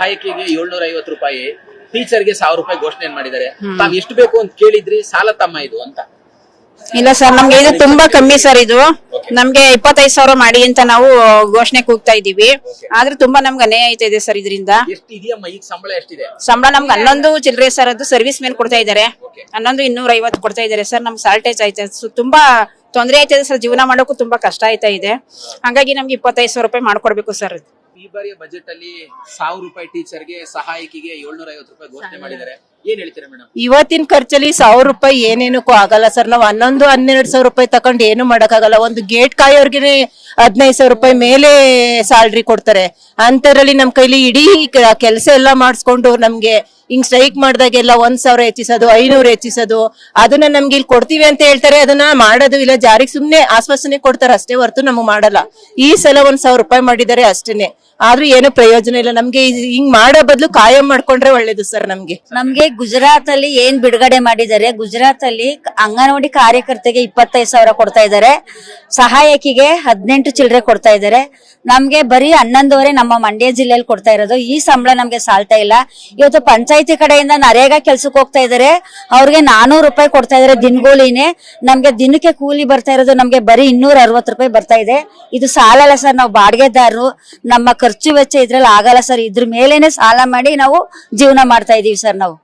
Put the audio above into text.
ಸಹಾಯಕಿಗೆ ಏಳ್ನೂರ ಐವತ್ತು ರೂಪಾಯಿ ಟೀಚರ್ಗೆ ಸಾವಿರ ರೂಪಾಯಿ ಘೋಷಣೆ ಮಾಡಿದ್ದಾರೆ? ತಾವ್ ಎಷ್ಟು ಬೇಕು ಅಂತ ಕೇಳಿದ್ರಿ ಸಾಲ ತಮ್ಮ ಇದು ಅಂತ. ಇಲ್ಲ ಸರ್ ನಮ್ಗೆ ಇದು ತುಂಬಾ ಕಮ್ಮಿ ಸರ್ ಇದು. ನಮ್ಗೆ ಇಪ್ಪತ್ತೈದು ಸಾವಿರ ಮಾಡಿ ಅಂತ ನಾವು ಘೋಷಣೆ ಕೂಗ್ತಾ ಇದೀವಿ ಆದ್ರೆ ತುಂಬಾ ನಮ್ಗೆ ಅನ್ಯಾಯ ಆಯ್ತಾ ಇದೆ ಸರ್ ಇದರಿಂದ. ಎಷ್ಟು ಇದೆಯಮ್ಮ ಈಗ ಸಂಬಳ ಎಷ್ಟಿದೆ? ಸಂಬಳ ನಮ್ಗೆ ಹನ್ನೊಂದು ಚಿಲ್ಲರೆ ಸರ್ ಅದು ಸರ್ವಿಸ್ ಮೇಲೆ ಕೊಡ್ತಾ ಇದ್ದಾರೆ. ಹನ್ನೊಂದು ಇನ್ನೂರ ಐವತ್ತು ಕೊಡ್ತಾ ಇದ್ದಾರೆ ಸರ್ ನಮ್ಗೆ ಸಾಲ್ಟೇಜ್ ಆಯ್ತಾ ತುಂಬಾ ತೊಂದರೆ ಆಯ್ತದೆ ಸರ್ ಜೀವನ ಮಾಡೋಕು ತುಂಬಾ ಕಷ್ಟ ಆಯ್ತಾ ಇದೆ. ಹಂಗಾಗಿ ನಮ್ಗೆ ಇಪ್ಪತ್ತೈದು ಸಾವಿರ ರೂಪಾಯಿ ಮಾಡ್ಕೊಡ್ಬೇಕು ಸರ್. ಈ ಬಾರಿಯ ಬಜೆಟ್ ಅಲ್ಲಿ ಸಾವಿರ ರೂಪಾಯಿ ಟೀಚರ್ಗೆ ಸಹಾಯಕಿಗೆ ಏಳ್ನೂರ ಐವತ್ತು ರೂಪಾಯಿ ಘೋಷಣೆ ಮಾಡಿದ್ದಾರೆ. ಏನ್ ಹೇಳ್ತೀರಾ ಮೇಡಮ್ ಇವತ್ತಿನ ಖರ್ಚಲ್ಲಿ ಸಾವಿರ ರೂಪಾಯಿ ಏನೇನಕ್ಕೂ ಆಗಲ್ಲ ಸರ್. ನಾವು ಹನ್ನೊಂದು ಹನ್ನೆರಡು ಸಾವಿರ ರೂಪಾಯಿ ತಕೊಂಡ್ ಏನು ಮಾಡಕ್ಕಾಗಲ್ಲ. ಒಂದು ಗೇಟ್ ಕಾಯೋರ್ಗೆ ಹದಿನೈದು ಸಾವಿರ ರೂಪಾಯಿ ಮೇಲೆ ಸ್ಯಾಲ್ರಿ ಕೊಡ್ತಾರೆ. ಅಂತದ್ರಲ್ಲಿ ನಮ್ ಕೈಲಿ ಇಡೀ ಕೆಲಸ ಎಲ್ಲ ಮಾಡಿಸ್ಕೊಂಡು ನಮ್ಗೆ ಹಿಂಗ್ ಸ್ಟ್ರೈಕ್ ಮಾಡಿದಾಗೆಲ್ಲ ಒಂದ್ ಸಾವಿರ ಹೆಚ್ಚಿಸೋದು ಐನೂರು ಹೆಚ್ಚಿಸೋದು ಅದನ್ನ ನಮ್ಗೆ ಇಲ್ಲಿ ಕೊಡ್ತೀವಿ ಅಂತ ಹೇಳ್ತಾರೆ. ಅದನ್ನ ಮಾಡೋದು ಇಲ್ಲ. ಜಾರಿಗೆ ಸುಮ್ನೆ ಆಶ್ವಾಸನೆ ಕೊಡ್ತಾರೆ. ಅಷ್ಟೇ ಹೊರತು ನಮ್ಗೆ ಮಾಡಲ್ಲ. ಈ ಸಲ ಒಂದ್ ಸಾವಿರ ರೂಪಾಯಿ ಮಾಡಿದ್ದಾರೆ ಅಷ್ಟೇನೆ. ಆದ್ರೂ ಏನು ಪ್ರಯೋಜನ ಇಲ್ಲ. ನಮ್ಗೆ ಹಿಂಗ್ ಮಾಡೋ ಬದಲು ಕಾಯಂ ಮಾಡ್ಕೊಂಡ್ರೆ ಒಳ್ಳೇದು ಸರ್ ನಮ್ಗೆ. ನಮ್ಗೆ ಗುಜರಾತ್ ಅಲ್ಲಿ ಏನ್ ಬಿಡುಗಡೆ ಮಾಡಿದ್ದಾರೆ? ಗುಜರಾತ್ ಅಲ್ಲಿ ಅಂಗನವಾಡಿ ಕಾರ್ಯಕರ್ತೆಗೆ ಇಪ್ಪತ್ತೈದು ಸಾವಿರ ಕೊಡ್ತಾ ಇದ್ದಾರೆ. ಸಹಾಯಕಿಗೆ ಹದಿನೆಂಟು ಚಿಲ್ಲರೆ ಕೊಡ್ತಾ ಇದ್ದಾರೆ. ನಮ್ಗೆ ಬರೀ ಹನ್ನೊಂದುವರೆ ನಮ್ಮ ಮಂಡ್ಯ ಜಿಲ್ಲೆಯಲ್ಲಿ ಕೊಡ್ತಾ ಇರೋದು. ಈ ಸಂಬಳ ನಮ್ಗೆ ಸಾಲ್ತಾ ಇಲ್ಲ. ಇವತ್ತು ಪಂಚಾಯತಿ ಕಡೆಯಿಂದ ನರೇಗಾ ಕೆಲ್ಸಕ್ಕೆ ಹೋಗ್ತಾ ಇದ್ದಾರೆ. ಅವ್ರಿಗೆ ನಾನೂರು ರೂಪಾಯಿ ಕೊಡ್ತಾ ಇದಾರೆ ದಿನಗೂಲಿನೇ. ನಮ್ಗೆ ದಿನಕ್ಕೆ ಕೂಲಿ ಬರ್ತಾ ಇರೋದು ನಮ್ಗೆ ಬರೀ ಇನ್ನೂರ ರೂಪಾಯಿ ಬರ್ತಾ ಇದೆ. ಇದು ಸಾಲಲ್ಲ ಸರ್. ನಾವು ಬಾಡಿಗೆದಾರರು, ನಮ್ಮ ಖರ್ಚು ವೆಚ್ಚ ಇದ್ರಲ್ಲಿ ಆಗಲ್ಲ ಸರ್. ಇದ್ರ ಮೇಲೇನೆ ಸಾಲ ಮಾಡಿ ನಾವು ಜೀವನ ಮಾಡ್ತಾ ಇದೀವಿ ಸರ್ ನಾವು.